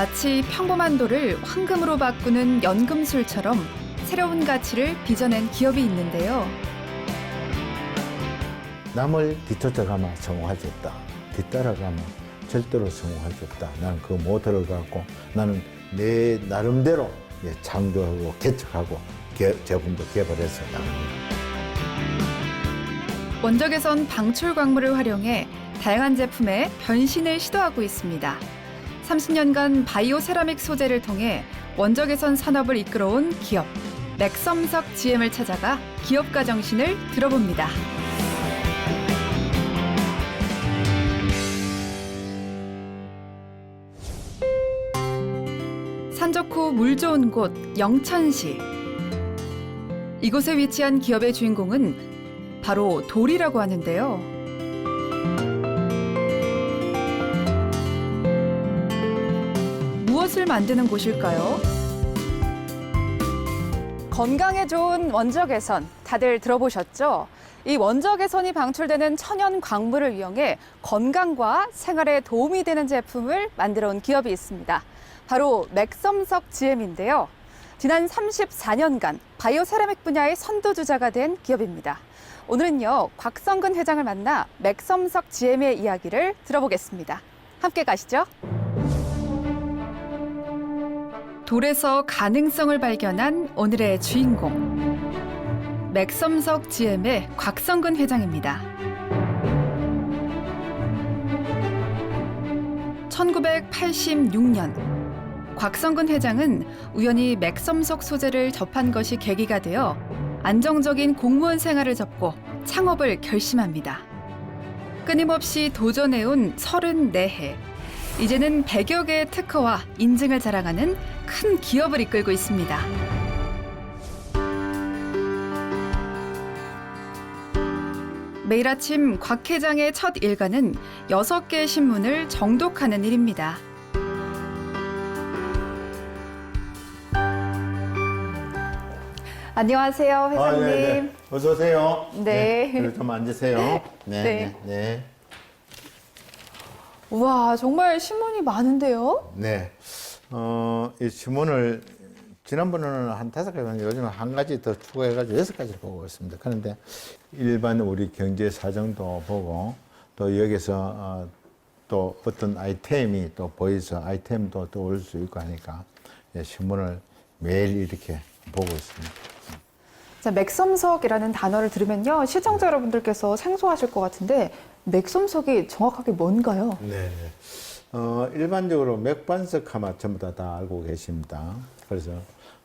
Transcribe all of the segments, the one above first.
마치 평범한 돌을 황금으로 바꾸는 연금술처럼 새로운 가치를 빚어낸 기업이 있는데요. 남을 뒤쫓아가면 성공할 수 없다. 뒤따라가면 절대로 성공할 수 없다. 나는 그 모토를 갖고 나는 내 나름대로 예, 창조하고 개척하고 개- 제품도 개발해서 나갑니다. 원적외선 방출 광물을 활용해 다양한 제품에 변신을 시도하고 있습니다. 30년간 바이오 세라믹 소재를 통해 원적외선 산업을 이끌어온 기업 맥섬석 GM을 찾아가 기업가 정신을 들어봅니다. 산 좋고 물 좋은 곳 영천시. 이곳에 위치한 기업의 주인공은 바로 돌이라고 하는데요. 만드는 곳일까요? 건강에 좋은 원적외선 다들 들어보셨죠? 이 원적외선이 방출되는 천연 광물을 이용해 건강과 생활에 도움이 되는 제품을 만들어 온 기업이 있습니다. 바로 맥섬석 GM인데요. 지난 34년간 바이오 세라믹 분야의 선도주자가 된 기업입니다. 오늘은요, 곽성근 회장을 만나 맥섬석 GM의 이야기를 들어보겠습니다. 함께 가시죠. 돌에서 가능성을 발견한 오늘의 주인공. 맥섬석 GM의 곽성근 회장입니다. 1986년 곽성근 회장은 우연히 맥섬석 소재를 접한 것이 계기가 되어 안정적인 공무원 생활을 접고 창업을 결심합니다. 끊임없이 도전해온 34해. 이제는 100여 개의 특허와 인증을 자랑하는 큰 기업을 이끌고 있습니다. 매일 아침 곽 회장의 첫 일과는 6개의 신문을 정독하는 일입니다. 안녕하세요, 회장님. 아, 네, 네. 어서 오세요. 네. 그리고 좀 앉으세요. 네, 네. 네, 네. 우 와, 정말 신문이 많은데요? 네. 어, 이 신문을 지난번에는 한 다섯 개 봤는데 요즘 한 가지 더 추가해가지고 여섯 가지 보고 있습니다. 그런데 일반 우리 경제 사정도 보고 또 여기서 어, 또 어떤 아이템이 또 보여서 아이템도 또 올 수 있고 하니까 예, 신문을 매일 이렇게 보고 있습니다. 자, 맥섬석이라는 단어를 들으면요. 시청자 여러분들께서 생소하실 것 같은데, 맥섬석이 정확하게 뭔가요? 네. 네. 어, 일반적으로 맥반석 하면 전부 다, 다 알고 계십니다. 그래서,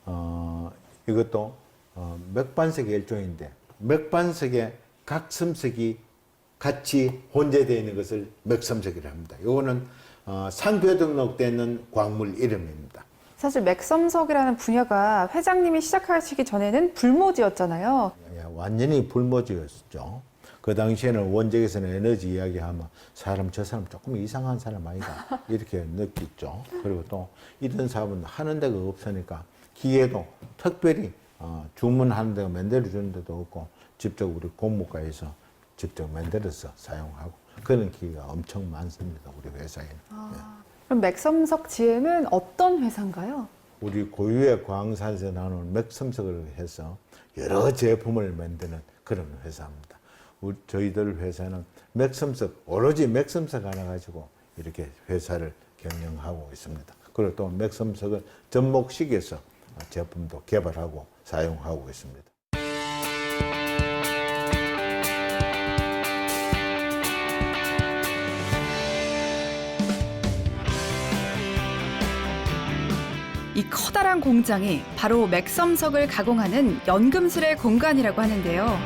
어, 이것도, 어, 맥반석의 일종인데, 맥반석에 각 섬석이 같이 혼재되어 있는 것을 맥섬석이라 합니다. 이거는, 어, 상표 등록되어 있는 광물 이름입니다. 사실 맥섬석이라는 분야가 회장님이 시작하시기 전에는 불모지였잖아요. 예, 완전히 불모지였죠. 그 당시에는 원적에서는 에너지 이야기하면 사람 저 사람 조금 이상한 사람 아니다 이렇게 느꼈죠. 그리고 또 이런 사업은 하는 데가 없으니까 기계도 특별히 어, 주문하는 데가 만들어 주는 데도 없고 직접 우리 공무과에서 직접 만들어서 사용하고 그런 기계가 엄청 많습니다. 우리 회사에는. 예. 그럼 맥섬석 GM은 어떤 회사인가요? 우리 고유의 광산에서 나오는 맥섬석을 해서 여러 제품을 만드는 그런 회사입니다. 우리, 저희들 회사는 맥섬석, 오로지 맥섬석 하나 가지고 이렇게 회사를 경영하고 있습니다. 그리고 또 맥섬석을 접목시켜서 제품도 개발하고 사용하고 있습니다. 이 커다란 공장이 바로 맥섬석을 가공하는 연금술의 공간이라고 하는데요.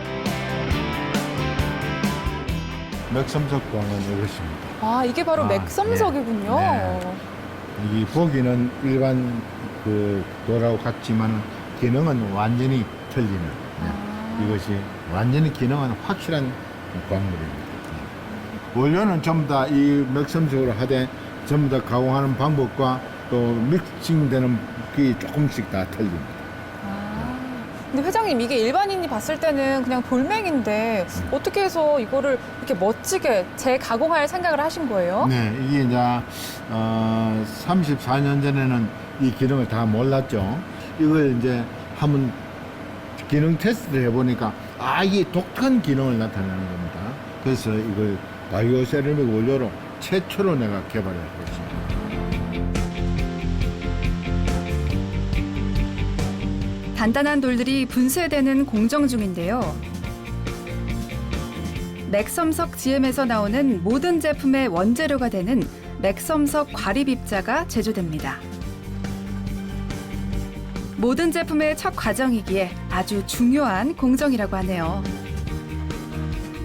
맥섬석 광은 이것입니다. 아, 이게 바로 아, 맥섬석이군요. 네. 이 보기는 일반 그 돌하고 같지만 기능은 완전히 틀리는 네. 이것이 완전히 기능은 확실한 광물입니다. 네. 원료는 전부 다 이 맥섬석으로 하되 전부 다 가공하는 방법과 또 믹싱되는 게 조금씩 다 틀립니다. 아, 근데 회장님, 이게 일반인이 봤을 때는 그냥 돌멩인데 어떻게 해서 이거를 이렇게 멋지게 재가공할 생각을 하신 거예요? 네, 이게 이제 어, 34년 전에는 이 기능을 다 몰랐죠. 이걸 이제 한번 기능 테스트를 해보니까 아 이게 독특한 기능을 나타내는 겁니다. 그래서 이걸 바이오 세라믹 원료로 최초로 내가 했습니다. 단단한 돌들이 분쇄되는 공정 중인데요. 맥섬석 GM에서 나오는 모든 제품의 원재료가 되는 맥섬석 과립 입자가 제조됩니다. 모든 제품의 첫 과정이기에 아주 중요한 공정이라고 하네요.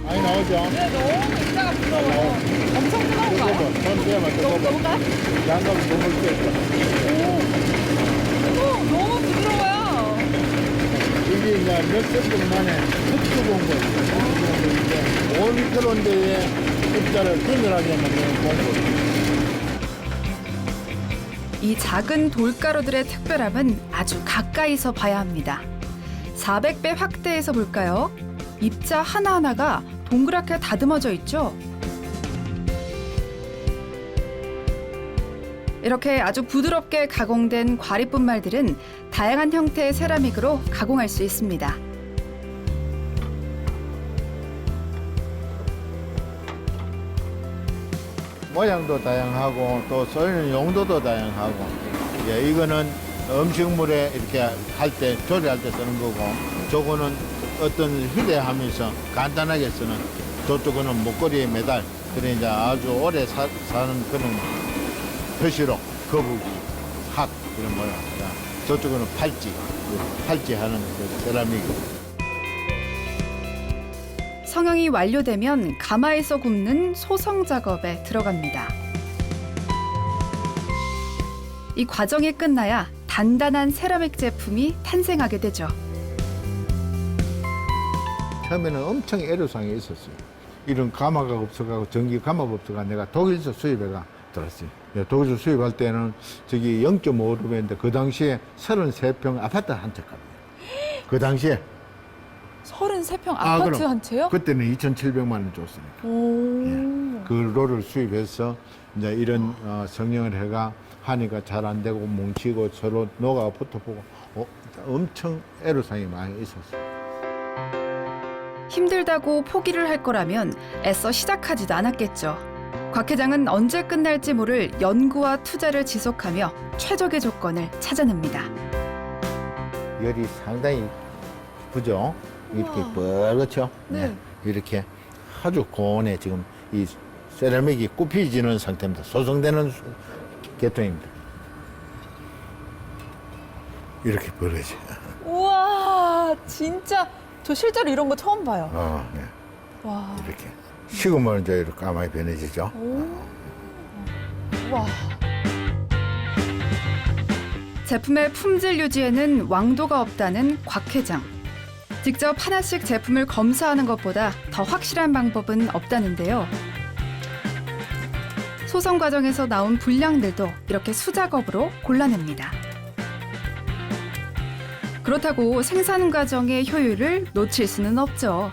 많이 나오죠? 네, 너무 입자가 부러워요. 엄청 뜨거운가요? 손 대면 너무나요? 양감 너무 세 오, 너무 부드러워요. 이게 이제 몇 세분 만에 흡수본 거죠. 온 그런 데에 입자를 균일하게 만드는 공법. 이 작은 돌가루들의 특별함은 아주 가까이서 봐야 합니다. 400배 확대해서 볼까요? 입자 하나하나가 동그랗게 다듬어져 있죠. 이렇게 아주 부드럽게 가공된 과립분말들은 다양한 형태의 세라믹으로 가공할 수 있습니다. 모양도 다양하고 또 쓰이는 용도도 다양하고 예, 이거는 음식물에 이렇게 할 때 조리할 때 쓰는 거고 저거는 어떤 휴대하면서 간단하게 쓰는 저쪽은 목걸이에 매달 그래 이제 아주 오래 사, 사는 그런 표시로 거북이 학그 이런 모양 저쪽은 팔찌 팔찌 하는 그 세라믹 성형이 완료되면 가마에서 굽는 소성 작업에 들어갑니다. 이 과정이 끝나야 단단한 세라믹 제품이 탄생하게 되죠. 처음에는 엄청 애로사항이 있었어요. 이런 가마가 없어가고 전기 가마가 없어가 내가 독일에서 수입해가 들었어요. 예, 독일에서 수입할 때는 저기 0.5루베인데 그 당시에 33평 아파트 한 채 값이에요. 그 당시에 33평 아, 아파트 그럼. 한 채요? 그때는 2,700만 원 줬으니까. 오. 예. 그 롤을 수입해서 이제 이런 어, 성형을 해가 하니까 잘 안 되고 뭉치고 서로 녹아 붙어보고 어, 엄청 애로사항이 많이 있었어요. 힘들다고 포기를 할 거라면 애써 시작하지도 않았겠죠. 곽 회장은 언제 끝날지 모를 연구와 투자를 지속하며 최적의 조건을 찾아냅니다. 열이 상당히 부죠. 이렇게 뻘겋죠. 네. 이렇게 아주 고온에 지금 이 세라믹이 굽히지는 상태입니다. 소성되는 수- 계통입니다. 이렇게 벌어져. 우와, 진짜 저 실제로 이런 거 처음 봐요. 어, 네. 와. 이렇게 식으면 이제 이렇게 까맣게 변해지죠. 와. 제품의 품질 유지에는 왕도가 없다는 곽 회장. 직접 하나씩 제품을 검사하는 것보다 더 확실한 방법은 없다는데요. 소성 과정에서 나온 분량들도 이렇게 수작업으로 골라냅니다. 그렇다고 생산 과정의 효율을 놓칠 수는 없죠.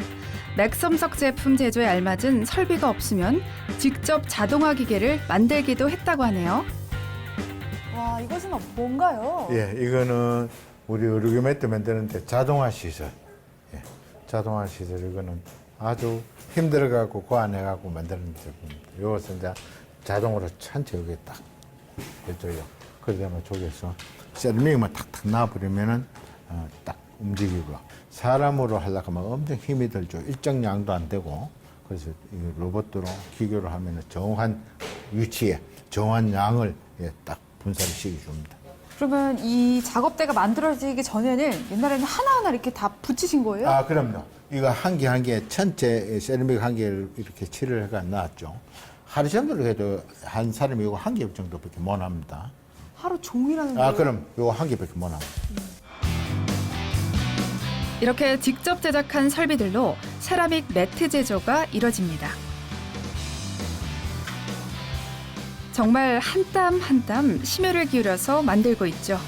맥섬석 제품 제조에 알맞은 설비가 없으면 직접 자동화 기계를 만들기도 했다고 하네요. 와, 이것은 뭔가요? 예, 이거는 우리 의료기매트 만드는데 자동화 시설. 예, 자동화 시설 이거는 아주 힘들어갖고 고안해갖고 만드는 제품입니다. 이것은 이제 자동으로 천체 여기 딱 해줘요. 그러다면 저기서 세라믹만 탁탁 놔버리면은 어, 딱 움직이고 사람으로 하려고 하면 엄청 힘이 들죠. 일정 양도 안 되고 그래서 이 로봇으로 기교로 하면은 정확한 위치에 정확한 양을 예, 딱 분사를 시켜줍니다. 그러면 이 작업대가 만들어지기 전에는 옛날에는 하나하나 이렇게 다 붙이신 거예요? 아, 그럼요. 이거 한 개 한개 전체 세라믹 한 개를 이렇게 칠을 해가 나왔죠. 하루 정도로 해도 한 사람이 이거 한 개 정도밖에 못 합니다. 하루 종일 하는 아, 거예요? 그럼 이거 한 개밖에 못 합니다. 이렇게 직접 제작한 설비들로 세라믹 매트 제조가 이뤄집니다. 정말 한 땀 한 땀 심혈을 기울여서 만들고 있죠.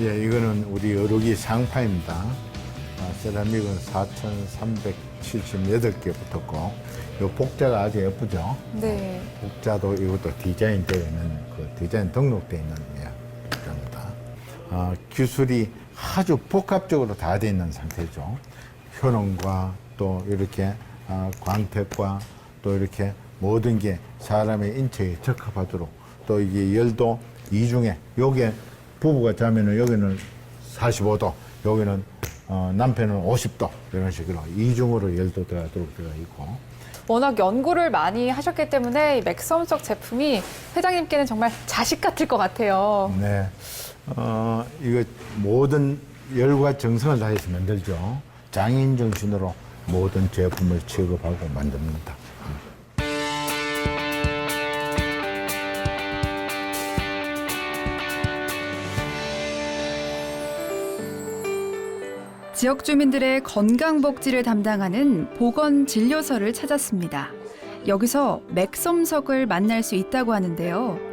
예, 이거는 우리 어록이 상파입니다. 아, 세라믹은 4,378개 붙었고, 요 복자가 아주 예쁘죠? 네. 복자도 이것도 디자인되어 있는 그 디자인 등록되어 있는 예. 아, 기술이 아주 복합적으로 다 되어 있는 상태죠. 효능과 또 이렇게 아, 광택과 또 이렇게 모든 게 사람의 인체에 적합하도록 또 이게 열도 이중에 여기에 부부가 자면은 여기는 45도 여기는 어, 남편은 50도 이런 식으로 이중으로 열도 들어가도록 되어 있고 워낙 연구를 많이 하셨기 때문에 이 맥섬석 제품이 회장님께는 정말 자식 같을 것 같아요. 네. 어, 이거 모든 열과 정성을 다해서 만들죠. 장인 정신으로 모든 제품을 취급하고 만듭니다. 지역 주민들의 건강 복지를 담당하는 보건 진료소를 찾았습니다. 여기서 맥섬석을 만날 수 있다고 하는데요.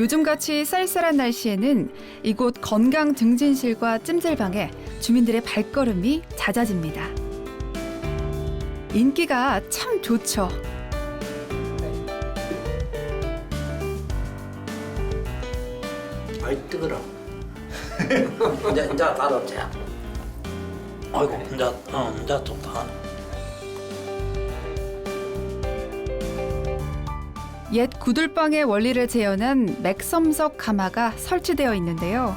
요즘같이 쌀쌀한 날씨에는 이곳 건강 증진실과 찜질방에 주민들의 발걸음이 잦아집니다. 인기가 참 좋죠. 아이 뜨거라. 이제 이제 따라오자. 아이고 이제 어 이제 좋다. 옛 구들방의 원리를 재현한 맥섬석 가마가 설치되어 있는데요.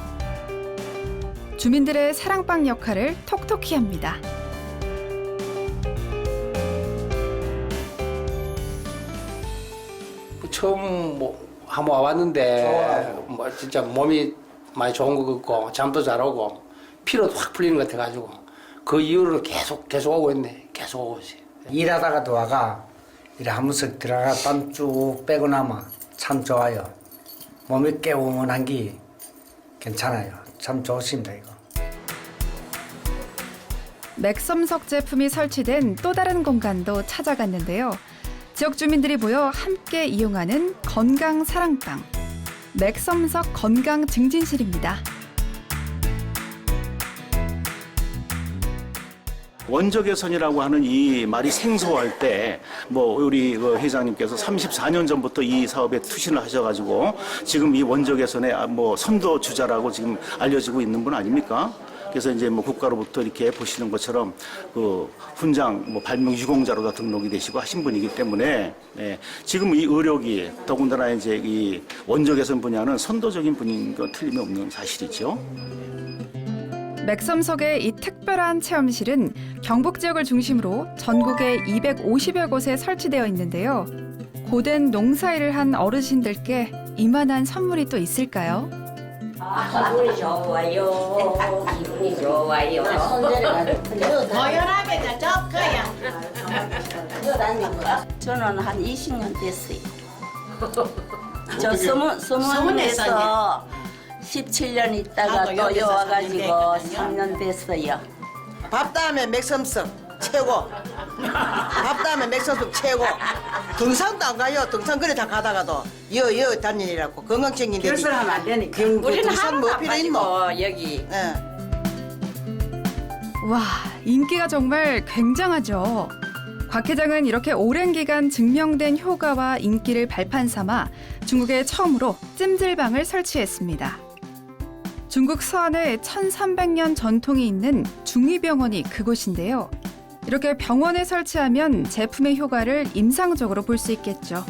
주민들의 사랑방 역할을 톡톡히 합니다. 처음 뭐 한번 와봤는데 뭐 진짜 몸이 많이 좋은 것 같고 잠도 잘 오고 피로도 확 풀리는 것 같아가지고 그 이후로 계속 계속 오고 있네 계속 오고 있어. 일하다가 도와가 이래 한 번씩 들어가 땀 쭉 빼고 나면 참 좋아요. 몸이 개운한 게 괜찮아요. 참 좋습니다 이거. 맥섬석 제품이 설치된 또 다른 공간도 찾아갔는데요. 지역 주민들이 모여 함께 이용하는 건강 사랑방. 맥섬석 건강 증진실입니다. 원조 개선이라고 하는 이 말이 생소할 때 뭐 우리 그 회장님께서 34년 전부터 이 사업에 투신을 하셔가지고 지금 이 원조 개선의 아, 뭐 선도 주자라고 지금 알려지고 있는 분 아닙니까? 그래서 이제 뭐 국가로부터 이렇게 보시는 것처럼 그 훈장 뭐 발명 유공자로 다 등록이 되시고 하신 분이기 때문에 예, 지금 이 의료기 더군다나 이제 이 원조 개선 분야는 선도적인 분인 건 틀림이 없는 사실이죠. 맥섬석의 이 특별한 체험실은 경북 지역을 중심으로 전국에 250여 곳에 설치되어 있는데요. 고된 농사일을 한 어르신들께 이만한 선물이 또 있을까요? 기분이 좋아요. 기분이 좋아요. 고혈압에도 좋고요. 저는 한 20년 됐어요. 저 서문, 서문에서 17년 있다가 나도 또 여기서 여와가지고 삼년 3년 됐어요. 밥 다음에 맥섬석 최고. 밥 다음에 맥섬석 최고. 등산도 안 가요. 등산 그래 다 가다가도 여여 다니라고 건강 챙긴데. 결선하면 안 되니까. 경- 우리는 등산 뭐 필요 안 있노? 빠지고 여기 예. 와, 인기가 정말 굉장하죠. 곽 회장은 이렇게 오랜 기간 증명된 효과와 인기를 발판 삼아 중국에 처음으로 찜질방을 설치했습니다. 중국 서안에 1300년 전통이 있는 중의병원이 그곳인데요. 이렇게 병원에 설치하면 제품의 효과를 임상적으로 볼 수 있겠죠.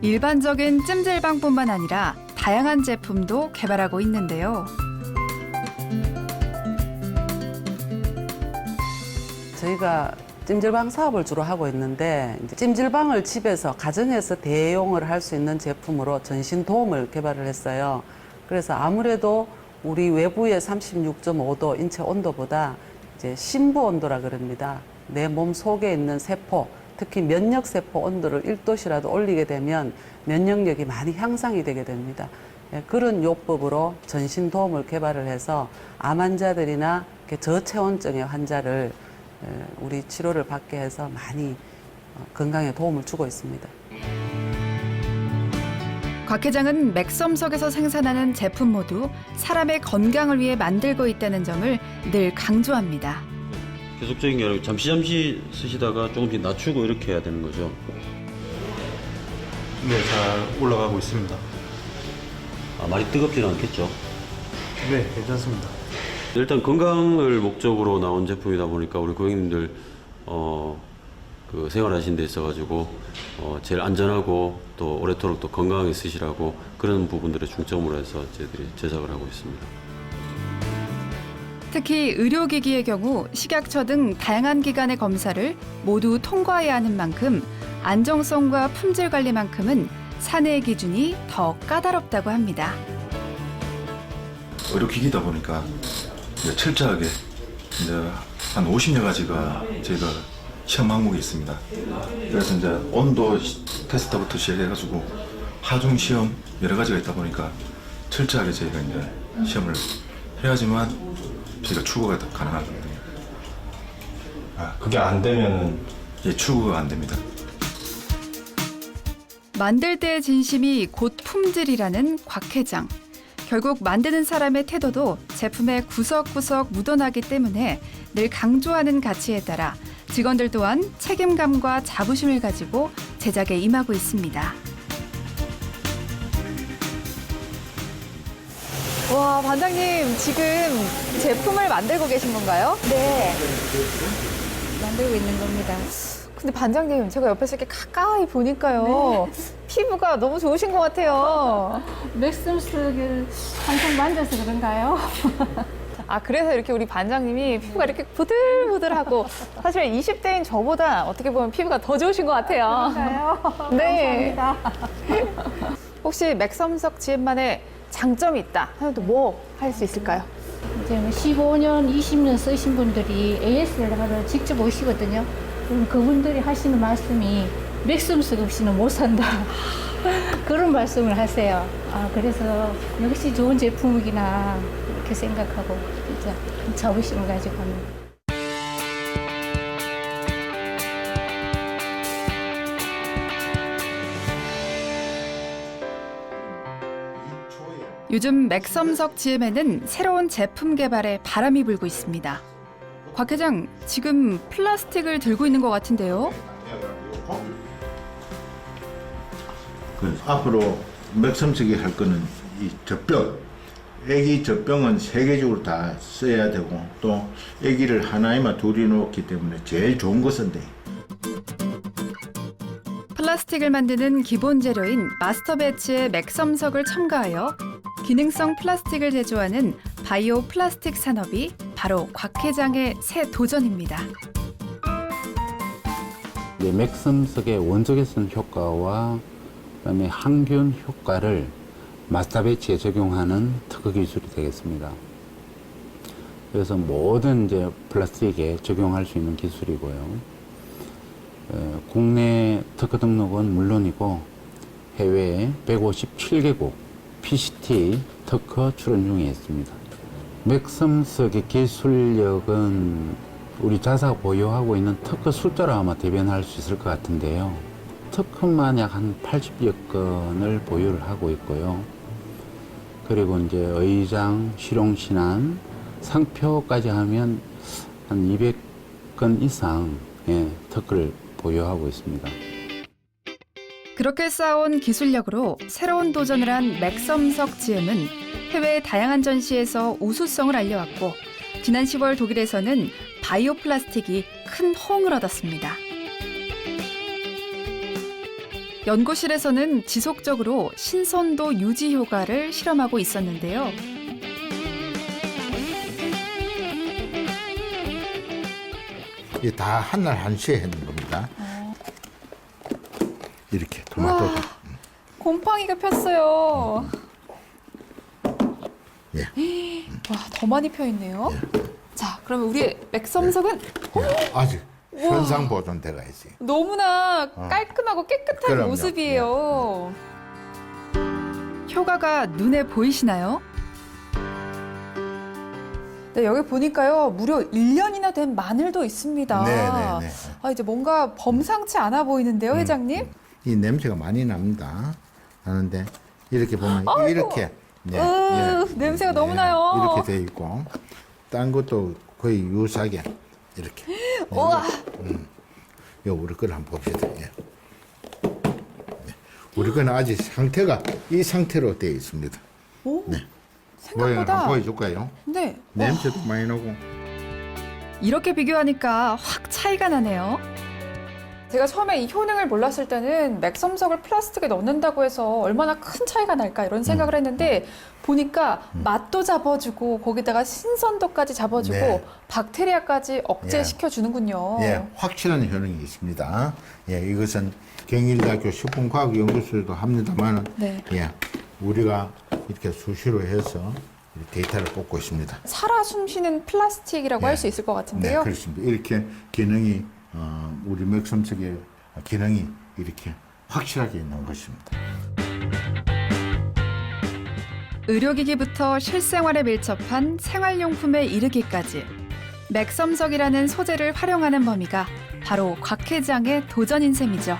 일반적인 찜질방뿐만 아니라 다양한 제품도 개발하고 있는데요. 저희가 찜질방 사업을 주로 하고 있는데 찜질방을 집에서 가정에서 대용을 할 수 있는 제품으로 전신 도움을 개발을 했어요. 그래서 아무래도 우리 외부의 36.5도 인체 온도보다 이제 심부 온도라 그럽니다. 내 몸 속에 있는 세포, 특히 면역 세포 온도를 1도씨라도 올리게 되면 면역력이 많이 향상이 되게 됩니다. 예, 그런 요법으로 전신 도움을 개발을 해서 암 환자들이나 저체온증의 환자를 에, 우리 치료를 받게 해서 많이 어, 건강에 도움을 주고 있습니다. 곽 회장은 맥섬석에서 생산하는 제품 모두 사람의 건강을 위해 만들고 있다는 점을 늘 강조합니다. 계속적인 게 아니고 잠시 잠시 쓰시다가 조금씩 낮추고 이렇게 해야 되는 거죠. 네, 잘 올라가고 있습니다. 아, 많이 뜨겁지는 않겠죠. 네, 괜찮습니다. 일단 건강을 목적으로 나온 제품이다 보니까 우리 고객님들 어, 그 생활하신 데 있어가지고 어, 제일 안전하고 또 오래도록 또 건강하게 쓰시라고 그런 부분들에 중점으로 해서 저희들이 제작을 하고 있습니다. 특히 의료기기의 경우 식약처 등 다양한 기관의 검사를 모두 통과해야 하는 만큼 안정성과 품질 관리만큼은 사내 기준이 더 까다롭다고 합니다. 의료기기다 보니까 이제 철저하게 이제 한 50여 가지가 저희가 시험 항목이 있습니다. 그래서 이제 온도 시- 테스트부터 시작해가지고 하중 시험 여러 가지가 있다 보니까 철저하게 저희가 이제 시험을 해야지만 저희가 추구가 다 가능하거든요. 아, 그게 안 되면은 예, 추구가 안 됩니다. 만들 때의 진심이 곧 품질이라는 곽 회장. 결국 만드는 사람의 태도도 제품의 구석구석 묻어나기 때문에 늘 강조하는 가치에 따라 직원들 또한 책임감과 자부심을 가지고 제작에 임하고 있습니다. 와, 반장님, 지금 제품을 만들고 계신 건가요? 네. 만들고 있는 겁니다. 근데 반장님, 제가 옆에서 이렇게 가까이 보니까요. 피부가 너무 좋으신 것 같아요. 맥스를 항상 만져서 그런가요? 아, 그래서 이렇게 우리 반장님이 피부가 이렇게 부들부들하고 사실 20대인 저보다 어떻게 보면 피부가 더 좋으신 것 같아요. 그런가요? 네. 감사합니다. 혹시 맥섬석 지엠만의 장점이 있다 하면 또 뭐 할 수 있을까요? 이제 뭐 15년, 20년 쓰신 분들이 AS를 직접 오시거든요. 그럼 그분들이 하시는 말씀이 맥스음식 없이는 못 산다. 그런 말씀을 하세요. 아, 그래서 역시 좋은 제품이구나. 이렇게 생각하고 진짜 자부심을 가지고. 요즘 맥섬석 GM에는 새로운 제품 개발에 바람이 불고 있습니다. 곽 회장, 지금 플라스틱을 들고 있는 것 같은데요? 그 앞으로 맥섬석이 할 거는 이 젖병. 애기 젖병은 세계적으로 다 써야 되고 또 애기를 하나에만 둘이 놓기 때문에 제일 좋은 것은 돼. 플라스틱을 만드는 기본 재료인 마스터 배치의 맥섬석을 첨가하여 기능성 플라스틱을 제조하는 바이오 플라스틱 산업이 바로 곽 회장의 새 도전입니다. 맥섬석의 원적외선 효과와 그다음에 항균 효과를 마스터 배치에 적용하는 특허 기술이 되겠습니다. 그래서 모든 이제 플라스틱에 적용할 수 있는 기술이고요. 어, 국내 특허 등록은 물론이고 해외 157개국 PCT 특허 출원 중에 있습니다. 맥섬석의 기술력은 우리 자사가 보유하고 있는 특허 숫자로 아마 대변할 수 있을 것 같은데요. 특허만 약 한 80여 건을 보유를 하고 있고요. 그리고 이제 의장, 실용신안, 상표까지 하면 한 200건 이상 의 특허를 보유하고 있습니다. 그렇게 쌓아온 기술력으로 새로운 도전을 한 맥섬석 GM은 해외 다양한 전시에서 우수성을 알려왔고 지난 10월 독일에서는 바이오 플라스틱이 큰 호응을 얻었습니다. 연구실에서는 지속적으로 신선도 유지 효과를 실험하고 있었는데요. 이게 다 한날 한시에 하는 겁니다. 이렇게 토마토. 곰팡이가 폈어요. 예. 와, 더 많이 펴 있네요. 자, 그러면 우리 맥섬석은 예, 아직 현상 보존돼가 있어요. 너무나 깔끔하고 깨끗한 그럼요. 모습이에요. 효과가 눈에 보이시나요? 네, 여기 보니까요, 무려 1년이나 된 마늘도 있습니다. 네, 네, 네. 아, 이제 뭔가 범상치 않아 보이는데요, 회장님? 이 냄새가 많이 납니다. 나는데 이렇게 보면 이렇게 네, 으, 냄새가 너무 나요. 이렇게 돼 있고 딴 것도 거의 유사하게 이렇게. 우와. 음. 요 우리 걸 한번 봅시다. 예. 네. 우리 거는 아직 상태가 이 상태로 되어 있습니다. 오, 네. 생각보다. 한번 보여줄까요? 네. 냄새도 많이 나고. 이렇게 비교하니까 확 차이가 나네요. 제가 처음에 이 효능을 몰랐을 때는 맥섬석을 플라스틱에 넣는다고 해서 얼마나 큰 차이가 날까 이런 생각을 했는데 보니까 맛도 잡아주고 거기다가 신선도까지 잡아주고 네. 박테리아까지 억제시켜 주는군요. 예, 확실한 효능이 있습니다. 예, 이것은 경일대학교 식품과학연구소에도 합니다만, 네. 예, 우리가 이렇게 수시로 해서 데이터를 뽑고 있습니다. 살아 숨쉬는 플라스틱이라고 예. 할 수 있을 것 네, 같은데요. 그렇습니다. 이렇게 기능이 어, 우리 맥섬석의 기능이 이렇게 확실하게 있는 것입니다. 의료기기부터 실생활에 밀접한 생활용품에 이르기까지 맥섬석이라는 소재를 활용하는 범위가 바로 곽 회장의 도전인 셈이죠.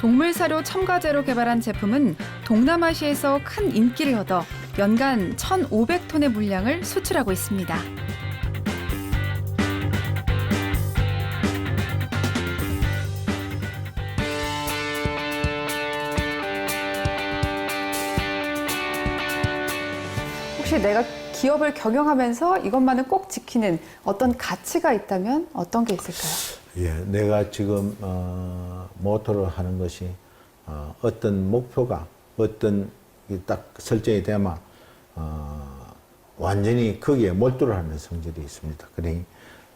동물 사료 첨가제로 개발한 제품은 동남아시아에서 큰 인기를 얻어 연간 1,500톤의 물량을 수출하고 있습니다. 혹시 내가 기업을 경영하면서 이것만은 꼭 지키는 어떤 가치가 있다면 어떤 게 있을까요? 예, 내가 지금 어, 모토로 하는 것이 어, 어떤 목표가 어떤 이딱 설정이 되면 어, 완전히 거기에 몰두를 하는 성질이 있습니다. 그러니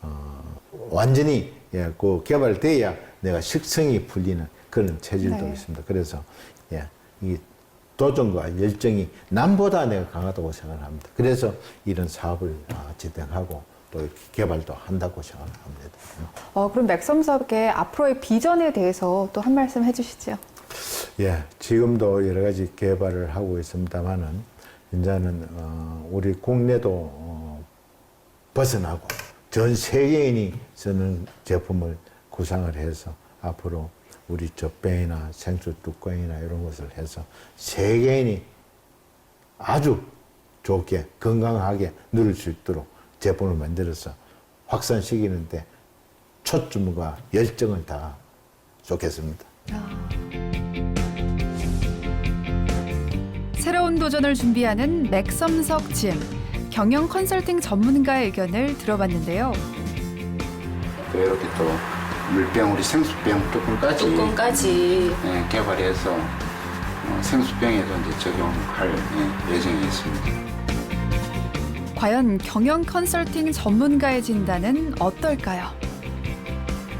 어, 완전히 예, 그 개발돼야 내가 식성이 풀리는 그런 체질도 네. 있습니다. 그래서 예, 이 도전과 열정이 남보다 내가 강하다고 생각을 합니다. 그래서 이런 사업을 아, 진행하고 또 이렇게 개발도 한다고 생각을 합니다. 어, 그럼 맥섬석의 앞으로의 비전에 대해서 또 한 말씀 해주시죠. 예, 지금도 여러 가지 개발을 하고 있습니다만은 이제는 어, 우리 국내도 어, 벗어나고 전 세계인이 쓰는 제품을 구상을 해서 앞으로 우리 젖병이나 생수 뚜껑이나 이런 것을 해서 세계인이 아주 좋게 건강하게 누릴 수 있도록 제품을 만들어서 확산시키는데 초점과 열정을 다 쏟겠습니다. 새로운 도전을 준비하는 맥섬석 GM 경영 컨설팅 전문가의 의견을 들어봤는데요. 또 이렇게 또 물병 우리 생수병 뚜껑까지 뚜껑까지 예, 개발해서 어, 생수병에도 이제 적용할 예, 예정이 있습니다. 과연 경영 컨설팅 전문가의 진단은 어떨까요?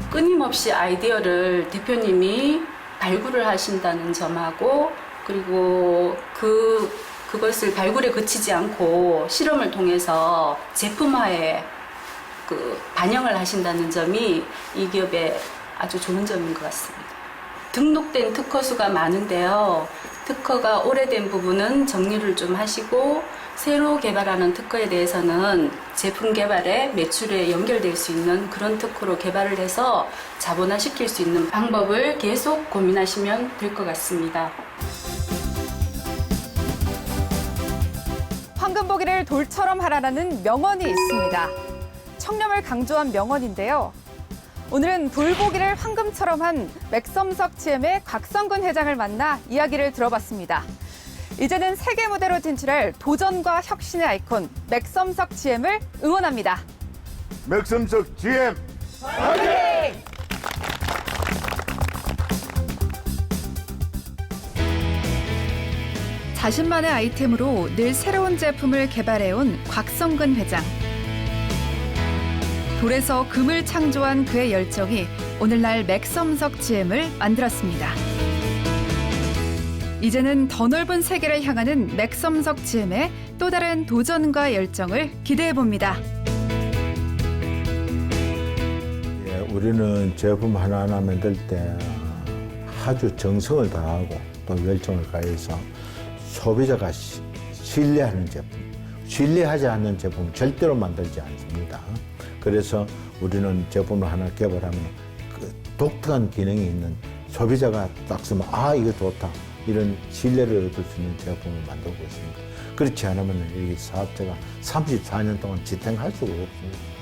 끊임없이 아이디어를 대표님이 발굴을 하신다는 점하고 그리고 그 그것을 발굴에 그치지 않고 실험을 통해서 제품화에 그 반영을 하신다는 점이 이 기업의 아주 좋은 점인 것 같습니다. 등록된 특허 수가 많은데요. 특허가 오래된 부분은 정리를 좀 하시고 새로 개발하는 특허에 대해서는 제품 개발에 매출에 연결될 수 있는 그런 특허로 개발을 해서 자본화 시킬 수 있는 방법을 계속 고민하시면 될 것 같습니다. 황금보기를 돌처럼 하라라는 명언이 있습니다. 청렴을 강조한 명언인데요. 오늘은 돌보기를 황금처럼 한 맥섬석 GM의 곽성근 회장을 만나 이야기를 들어봤습니다. 이제는 세계 무대로 진출할 도전과 혁신의 아이콘 맥섬석 GM을 응원합니다. 맥섬석 GM 자신만의 아이템으로 늘 새로운 제품을 개발해온 곽성근 회장. 돌에서 금을 창조한 그의 열정이 오늘날 맥섬석 GM을 만들었습니다. 이제는 더 넓은 세계를 향하는 맥섬석 GM의 또 다른 도전과 열정을 기대해 봅니다. 예, 우리는 제품 하나하나 만들 때 아주 정성을 다하고 또 열정을 가해서 소비자가 시- 신뢰하는 제품, 신뢰하지 않는 제품 절대로 만들지 않습니다. 그래서 우리는 제품을 하나 개발하면 그 독특한 기능이 있는 소비자가 딱 쓰면 아 이거 좋다 이런 신뢰를 얻을 수 있는 제품을 만들고 있습니다. 그렇지 않으면 이 사업자가 34년 동안 지탱할 수가 없습니다.